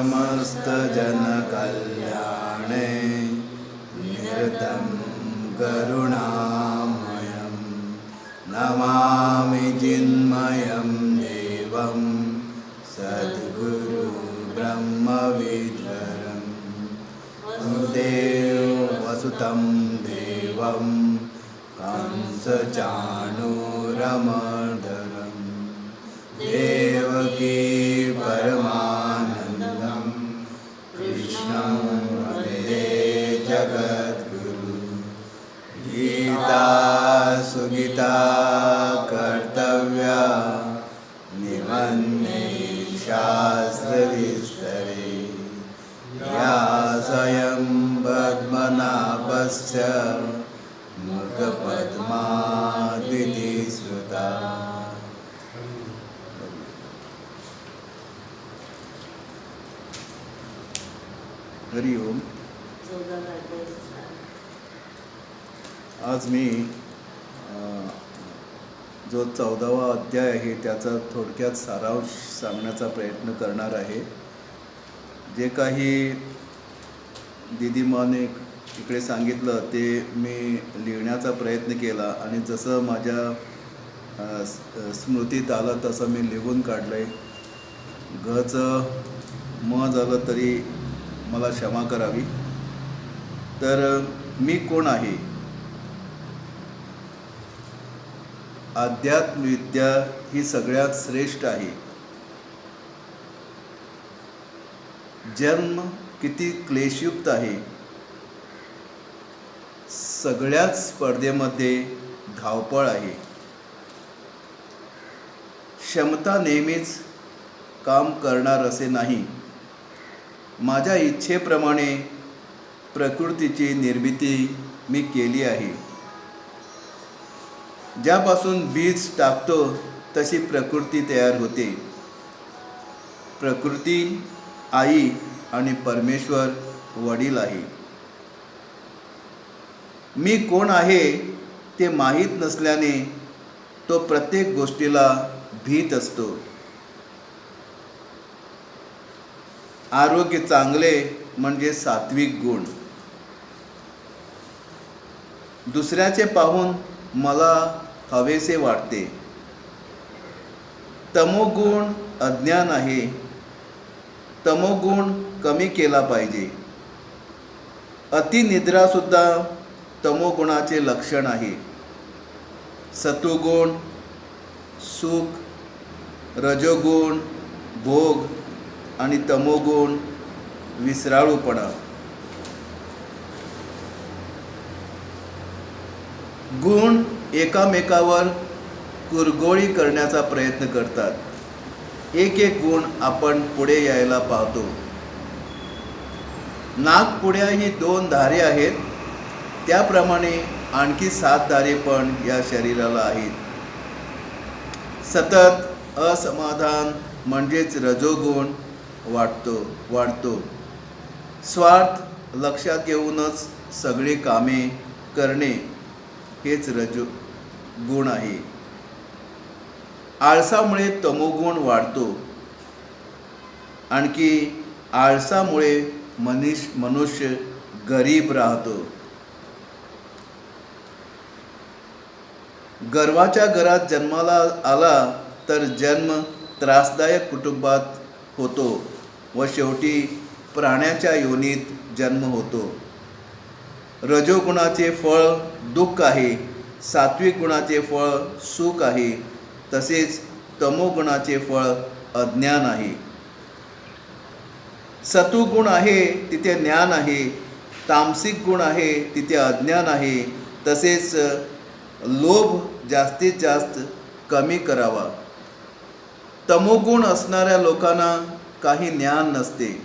समस्तजनकल्याणे निरतं करुणामयं नमामि चिन्मयं देवं सद्गुरु ब्रह्मविद्वरं वसुदेव वसुतं देवं कंसचाणूरमर्दनं देवकी परमा सुगीता कर्तव्या निमन्ये शास्त्रविस्तरे। या स्वयं पद्मनाभस्य मुखपद्मादिति श्रुता। हरि ओम। आज मी जो चौदावा अध्याय आहे त्याचा थोडक्यात सारांश सांगण्याचा प्रयत्न करणार आहे. जे काही दिदीमाने इकडे सांगितलं ते मी लिहिण्याचा प्रयत्न केला आणि जसं माझ्या स्मृतीत आलं तसं मी लिहून काढलं आहे घचं म झालं तरी मला क्षमा करावी. तर मी कोण आहे? अध्यात्मविद्या ही सगळ्यात श्रेष्ठ आहे. जन्म किती क्लेशयुक्त आहे. सगळ्याच स्पर्धेमध्ये धावपळ आहे. क्षमता नेहमीच काम करणार असे नाही. माझ्या इच्छेप्रमाणे प्रकृतीची निर्मिती मी केली आहे. ज्यापासून बीज टाकतो तशी प्रकृती तयार होते. प्रकृती आई आणि परमेश्वर वडील आहे. मी कोण आहे ते माहीत नसल्याने तो प्रत्येक गोष्टीला भीत असतो. आरोग्य चांगले म्हणजे सात्विक गुण. दुसऱ्याचे पाहून मला हवेसे वाटते तमोगुण अज्ञान आहे. तमोगुण कमी केला पाहिजे. अतिनिद्रासुद्धा तमोगुणाचे लक्षण आहे. सत्वगुण सुख रजोगुण भोग आणि तमोगुण विसराळूपणा. गुण एकामेकावर कुरगोळी करण्याचा प्रयत्न करतात. एक एक गुण आपण पुढे यायला पाहतो. नागपुड्या ही दोन धारे आहेत. त्याप्रमाणे आणखी सात धारे पण या शरीराला आहेत. सतत असमाधान म्हणजेच रजोगुण वाटतो वाढतो. स्वार्थ लक्षात घेऊनच सगळी कामे करणे हेच रजो गुण आहे. आळसामुळे तमोगुण वाढतो. आणखी आळसामुळे मनीष मनुष्य गरीब राहतो. गर्वाच्या घरात जन्माला आला तर जन्म त्रासदायक कुटुंबात होतो व शेवटी प्राण्याच्या योनीत जन्म होतो. रजोगुणाचे फळ दुःख आहे. सात्विक गुणाचे फळ सुख आहे तसेच तमोगुणाचे फळ अज्ञान आहे. सत्वगुण आहे तिथे ज्ञान आहे तामसिक गुण आहे तिथे अज्ञान आहे तसेच लोभ जास्तीत जास्त कमी करावा. तमोगुण असणाऱ्या लोकांना काही ज्ञान नसते.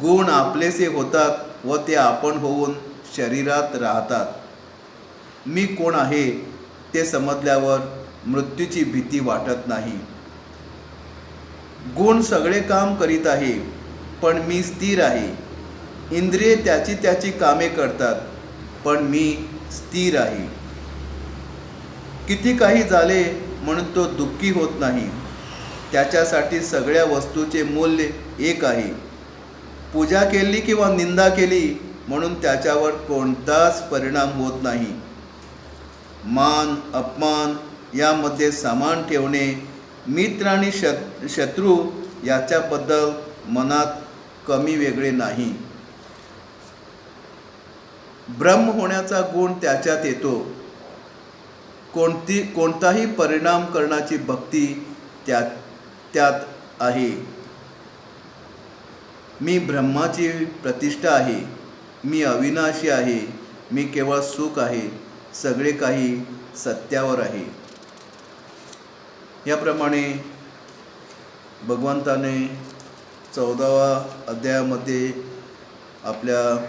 गुण आपलेसे होतात व ते आपण होऊन शरीरात राहतात. मी कोण आहे ते समजल्यावर मृत्यूची भीती वाटत नाही. गुण सगळे काम करीत आहे पण मी स्थिर आहे. इंद्रिये त्याची त्याची कामे करतात पण मी स्थिर आहे. किती काही झाले म्हणून तो दुःखी होत नाही. त्याच्यासाठी सगळ्या वस्तूचे मूल्य एक आहे. पूजा केली किंवा निंदा केली म्हणून त्याच्यावर कोणताच परिणाम होत नाही. मान अपमान यामध्ये समान ठेवणे मित्र आणि शत शत्रू याच्याबद्दल मनात कमी वेगळे नाही. ब्रह्म होण्याचा गुण त्याच्यात येतो. कोणती कोणताही परिणाम करण्याची भक्ती त्यात त्यात आहे. मी ब्रह्माची प्रतिष्ठा आहे. मी अविनाशी आहे. मी केवळ सुख आहे. सगळे काही सत्यावर आहे. याप्रमाणे भगवंताने चौदावा अध्यायामध्ये आपल्या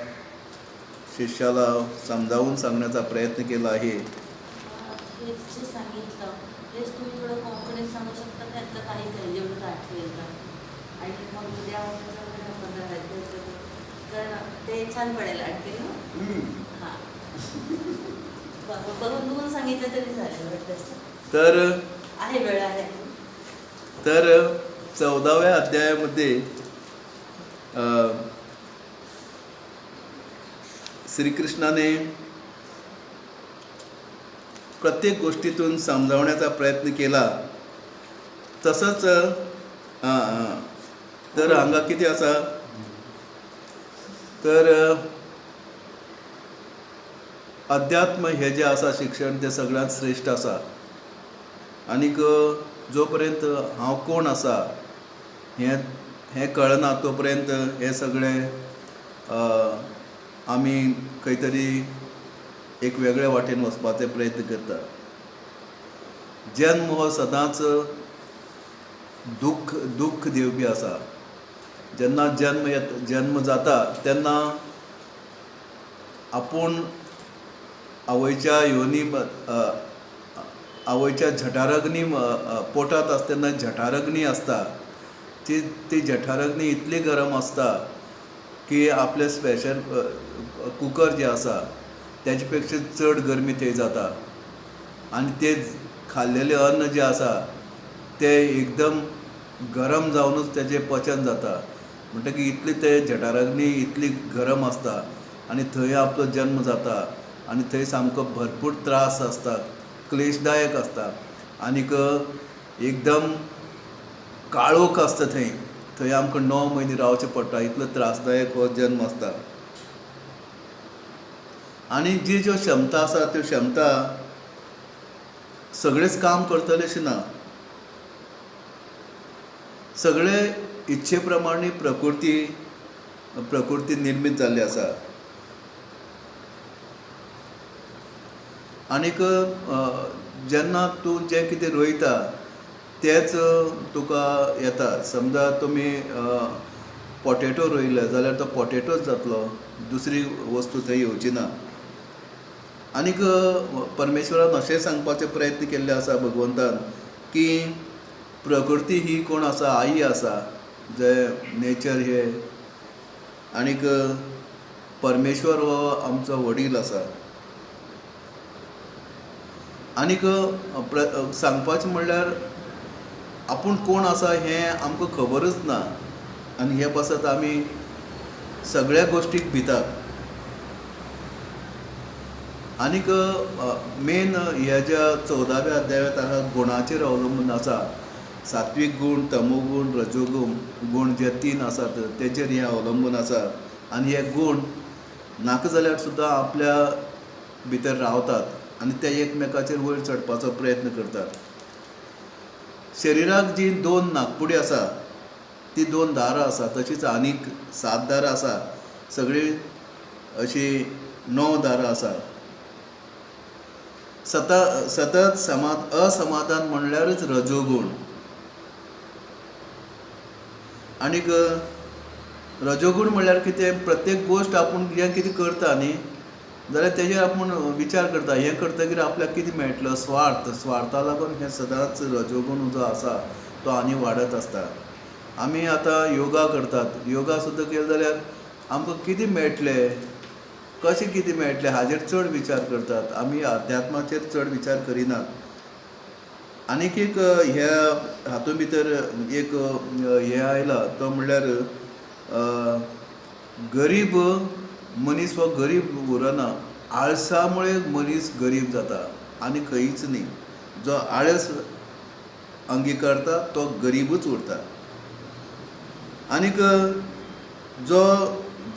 शिष्याला समजावून सांगण्याचा प्रयत्न केला आहे. ते छान पडेल आणखी हां. बघून बघून सांगितलं तरी तर आहे वेळ आहे. तर चौदाव्या अध्यायामध्ये श्रीकृष्णाने प्रत्येक गोष्टीतून समजावण्याचा प्रयत्न केला. तसंच तर हांगा किती असा? तर अध्यात्म हे जे आसा शिक्षण ते सगळ्यांत श्रेष्ठ आसा आनीक जो पर्यंत हांव कोण आसा हें हें कळना तो पर्यंत हे सगळें आमी खंय तरी एक वेगळ्या वाटेन वचपाचे प्रयत्न करता. जन्म हो सदांच दुख्ख दुख्ख दिवपी आसा जेन्ना जन्म येत जन्म जाता तेन्ना आपूण आवयच्या योनी आवयच्या जठारग्नी पोटात आसतना जठारग्नी आसता ती ती जठारग्नी इतली गरम आसता की आपले स्पेशल कुकर जे आसा तेचे पेक्षा चड गरमी थंय जाता. आनी ते खाल्लेलें अन्न जें आसा तें एकदम गरम जावनूच तेजें पचन जाता. म्हणटकीर इतली ते जठारग्नी इतली गरम आसता आनी थंय आपलो जन्म जाता. आनी थंय सामको भरपूर त्रास आसता क्लेशदायक आसता आनीक एकदम काळोख आसता थंय थंय आमकां णव म्हयने रावचें पडटा इतलो त्रासदायक हो जल्म आसता आनी जी ज्यो क्षमता आसा त्यो क्षमता सगळेच काम करतले अशें ना. सगळे इच्छे प्रमाणे प्रकृती प्रकृती निर्मीत जाल्ली आसा आनीक जेन्ना तूं जें कितें रोयता तेंच तुका येता. समजा तुमी पोटेटो रोयले जाल्यार तो पोटेटोच जातलो दुसरी वस्तू थंय येवची ना. आनीक परमेश्वरान अशें सांगपाचे प्रयत्न केल्ले आसा भगवंतान की प्रकृती ही कोण आसा आई आसा जे नेचर हे. आनीक परमेश्वर हो आमचो वडील आसा. आनीक प्र सांगपाचें म्हणल्यार आपूण कोण आसा हें आमकां खबरच ना. आनी हे पासत आमी सगळ्या गोश्टीक भितात. आनीक मेन ह्या ज्या चवदाव्या अध्यायात आहा गुणाचेर अवलंबून आसा सात्वीक गूण तमोगूण रजोगूण गूण जे तीन आसात तेचेर हें अवलंबून आसा. आनी हे गूण नाका जाल्यार सुद्दां आपल्या भितर रावतात. आनी ते एकमेकाचेर वयर चडपाचो प्रयत्न करतात. शरिराक जी दोन नागपुडी आसा ती दोन दारां आसा तशीच आनीक सात दारां आसा सगळीं अशीं णव दारां आसा. सता सतत समा असमाधान म्हणल्यारच रजोगूण आनीक रजोगूण म्हणल्यार कितें? प्रत्येक गोश्ट आपूण जें कितें करता न्ही? जाल्यार तेजेर आपूण विचार करता. हें करतकीर आपल्याक कितें मेळटलो स्वार्थ. स्वार्था लागून हें सदांच रजोगूण जो आसा तो आनी वाडत आसता आमी आतां योगा करतात. योगा सुद्दां केलो जाल्यार आमकां कितें मेळटलें कशें कितें मेळटलें हाजेर चड विचार करतात. आमी अध्यात्माचेर चड विचार करिनात आनीक एक ह्या हातूंत भितर एक हें आयलां. तो म्हणल्यार गरीब मनीस हो गरीब उरना आळसामुळे मनीस गरीब जाता आनी खंयच न्ही. जो आळस अंगीकारता तो गरीबूच उरता. आनीक जो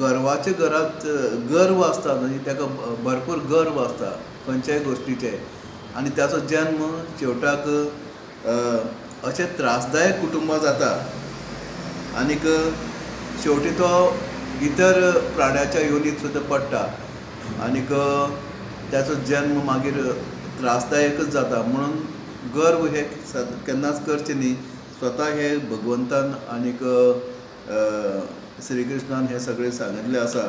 गर्वाच्या घरांत गर्व आसता न्ही म्हणजे ताका भरपूर गर्व आसता खंयच्याय गोश्टीचे आनी ताचो जल्म शेवटाक अशें त्रासदायक कुटुंबां जाता. आनीक शेवटी तो इतर प्राण्याच्या योनीत सुद्दां पडटा आनीक ताचो जल्म मागीर त्रासदायकच जाता. म्हणून गर्व हे सद- केन्नाच करचें न्ही. स्वता हे भगवंतान आनीक श्री कृष्णान हें सगळें सांगिल्लें आसा.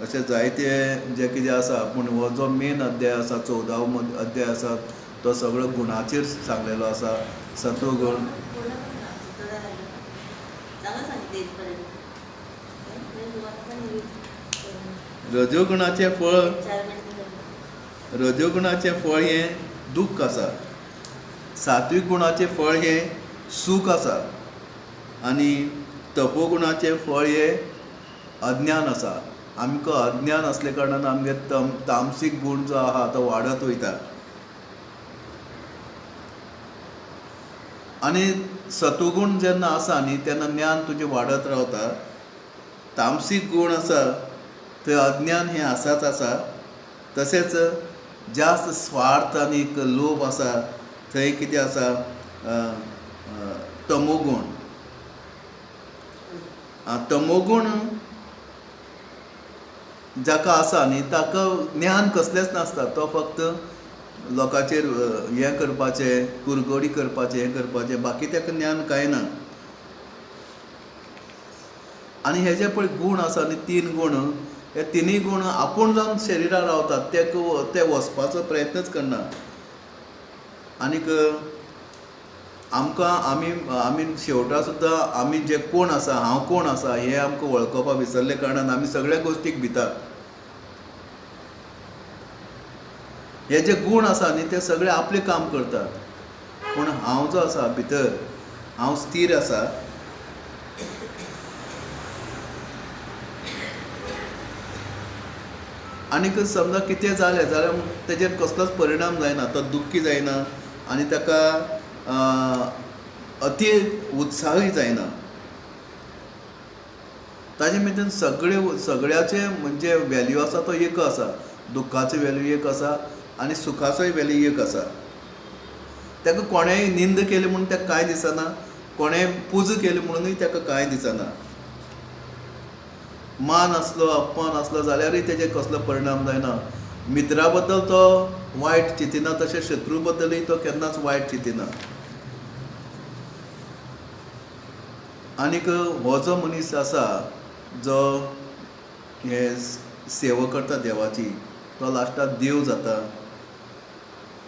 अशें जायते जें कितें आसा. पूण हो जो मेन अध्याय आसा चवदावो अध्याय आसा तो सगळो गुणाचेर सांगलेलो आसा. सत्वगुण पूर्ण पण ना, थोडं राहिलं. चांगलं सांगितलं इथपर्यंत म्हणजे तुम्हाला पण हे करून रजोगुणाचें फळ. रजोगुणाचें फळ हें दूख आसा सात्वीक गुणाचें फळ हें सूख आसा आनी तपोगुणाचें फळ हें अज्ञान आसा आमकां अज्ञान असले कारणान आमगे तम तामसीक गूण जो आहा तो वाडत वयता आनी सत्वगुण जेन्ना आसा न्ही तेन्ना ज्ञान तुजें वाडत रावता तामसीक गूण आसा थंय अज्ञान हें आसाच आसा तशेंच जास्त स्वार्थ आनीक लोभ आसा थंय कितें आसा अ, अ, तमोगूण. तमोगूण जाका आसा न्ही ताका ज्ञान कसलेंच नासता तो फक्त लोकांचेर हें करपाचें कुरगोडी करपाचें हें करपाचें बाकी ताका ज्ञान कांय ना. आनी हे जे पळय गूण आसा न्ही तीन गूण हे तिनी गूण आपूण जावन शरिरार रावतात ते ते वचपाचो प्रयत्नच करना आनीक आमकां आमी आमी शेवटा सुद्दां आमी जे कोण आसा हांव कोण आसा हें आमकां वळखुपाक विसरले कारणान आमी सगळ्या गोश्टीक भितात. हे जे गूण आसा न्ही ते सगळे आपलें काम करतात. पूण हांव जो आसा भितर हांव स्थिर आसा आनीक समजा कितें जालें जाल्यार तेजेर कसलोच परिणाम जायना तो दुख्खी जायना आनी ताका अति उत्साहय जायना ताजे भितर सगळे सगळ्याचे म्हणजे वेल्यू आसा तो एक आसा दुख्खाचो वेल्यू एक आसा आनी सुखाचोय वेल्यू एक आसा ताका कोणेंय निंद केली म्हणून ताका कांय दिसना कोणेंय पूज केली म्हणूनय ताका कांय दिसना. मान आसलो अपमान आसलो जाल्यारूय तेजे कसलो परिणाम जायना मित्रा बद्दल तो वायट चिंतिना तशें शत्रू बद्दलूय तो केन्नाच वायट चिंतिना. आनीक हो जो मनीस आसा जो हे सेवा करता देवाची तो लास्टाक देव जाता.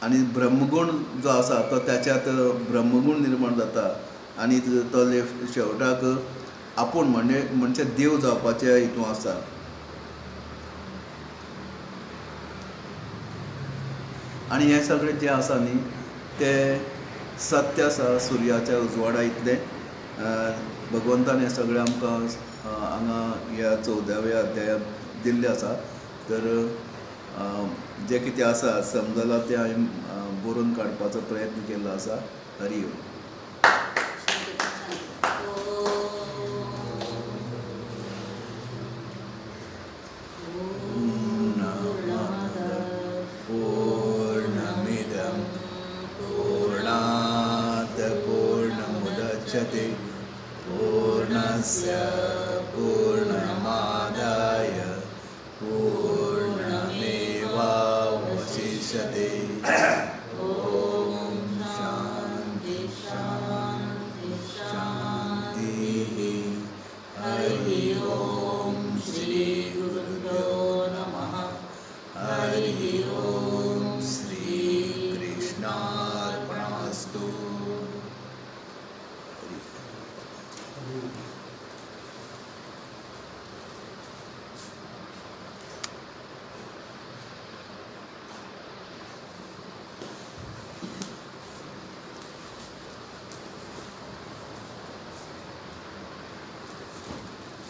आनी ब्रह्मगूण जो आसा तो त्याच्यात ब्रह्मगूण निर्माण जाता. आनी तो लेफ्ट शेवटाक आपूण म्हणजे म्हणजे देव जावपाच्या हितून आसा. आनी हें सगळें जें आसा न्ही तें सत्य आसा सुर्याच्या उजवाडा इतलें. भगवंतान हें सगळें आमकां हांगा ह्या चवदाव्या अध्यायांत दिल्लें आसा. तर जें कितें आसा समजलां तें हांवें बरोवन काडपाचो प्रयत्न केल्लो आसा. हरिओम.